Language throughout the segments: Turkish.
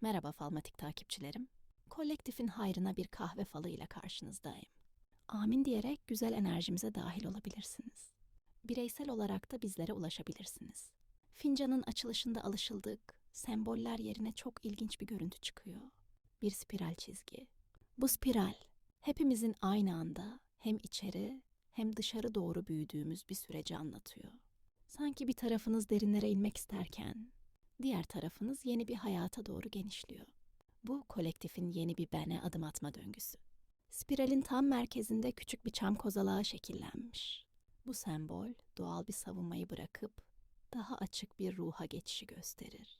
Merhaba Falmatik takipçilerim. Kolektifin hayrına bir kahve falı ile karşınızdayım. Amin diyerek güzel enerjimize dahil olabilirsiniz. Bireysel olarak da bizlere ulaşabilirsiniz. Fincanın açılışında alışıldık, semboller yerine çok ilginç bir görüntü çıkıyor. Bir spiral çizgi. Bu spiral, hepimizin aynı anda hem içeri hem dışarı doğru büyüdüğümüz bir süreci anlatıyor. Sanki bir tarafınız derinlere inmek isterken, diğer tarafınız yeni bir hayata doğru genişliyor. Bu kolektifin yeni bir bene adım atma döngüsü. Spiralin tam merkezinde küçük bir çam kozalağı şekillenmiş. Bu sembol doğal bir savunmayı bırakıp daha açık bir ruha geçişi gösterir.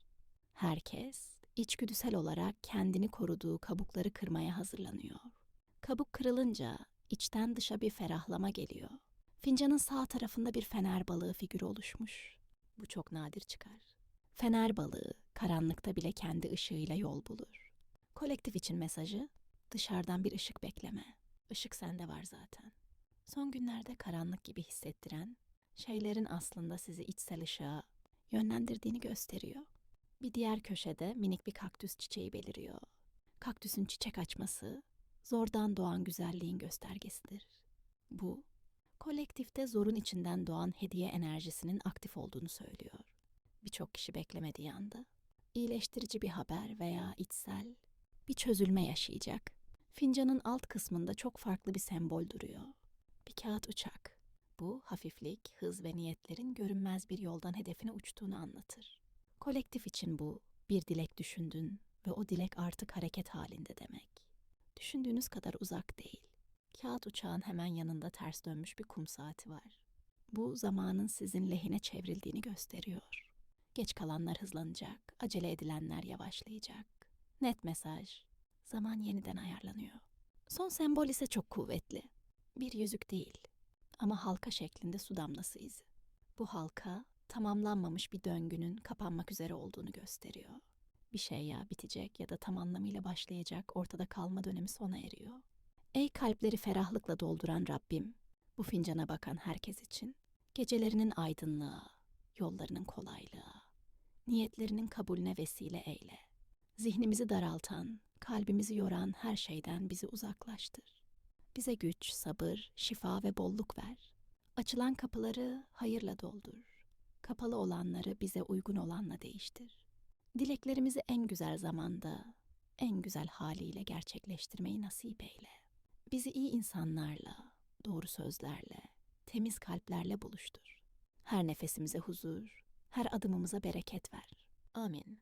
Herkes içgüdüsel olarak kendini koruduğu kabukları kırmaya hazırlanıyor. Kabuk kırılınca içten dışa bir ferahlama geliyor. Fincanın sağ tarafında bir fener balığı figürü oluşmuş. Bu çok nadir çıkar. Fener balığı karanlıkta bile kendi ışığıyla yol bulur. Kolektif için mesajı dışarıdan bir ışık bekleme. Işık sende var zaten. Son günlerde karanlık gibi hissettiren şeylerin aslında sizi içsel ışığa yönlendirdiğini gösteriyor. Bir diğer köşede minik bir kaktüs çiçeği beliriyor. Kaktüsün çiçek açması zordan doğan güzelliğin göstergesidir. Bu kolektifte zorun içinden doğan hediye enerjisinin aktif olduğunu söylüyor. Birçok kişi beklemediği anda iyileştirici bir haber veya içsel bir çözülme yaşayacak. Fincanın alt kısmında çok farklı bir sembol duruyor. Bir kağıt uçak. Bu hafiflik, hız ve niyetlerin görünmez bir yoldan hedefine uçtuğunu anlatır. Kolektif için bu bir dilek düşündün ve o dilek artık hareket halinde demek. Düşündüğünüz kadar uzak değil. Kağıt uçağın hemen yanında ters dönmüş bir kum saati var. Bu zamanın sizin lehine çevrildiğini gösteriyor. Geç kalanlar hızlanacak, acele edilenler yavaşlayacak. Net mesaj. Zaman yeniden ayarlanıyor. Son sembol ise çok kuvvetli. Bir yüzük değil ama halka şeklinde su damlası izi. Bu halka tamamlanmamış bir döngünün kapanmak üzere olduğunu gösteriyor. Bir şey ya bitecek ya da tam anlamıyla başlayacak ortada kalma dönemi sona eriyor. Ey kalpleri ferahlıkla dolduran Rabbim, bu fincana bakan herkes için gecelerinin aydınlığa, yollarının kolaylığa, niyetlerinin kabulüne vesile eyle. Zihnimizi daraltan, kalbimizi yoran her şeyden bizi uzaklaştır. Bize güç, sabır, şifa ve bolluk ver. Açılan kapıları hayırla doldur. Kapalı olanları bize uygun olanla değiştir. Dileklerimizi en güzel zamanda, en güzel haliyle gerçekleştirmeyi nasip eyle. Bizi iyi insanlarla, doğru sözlerle, temiz kalplerle buluştur. Her nefesimize huzur, her adımımıza bereket ver. Amin.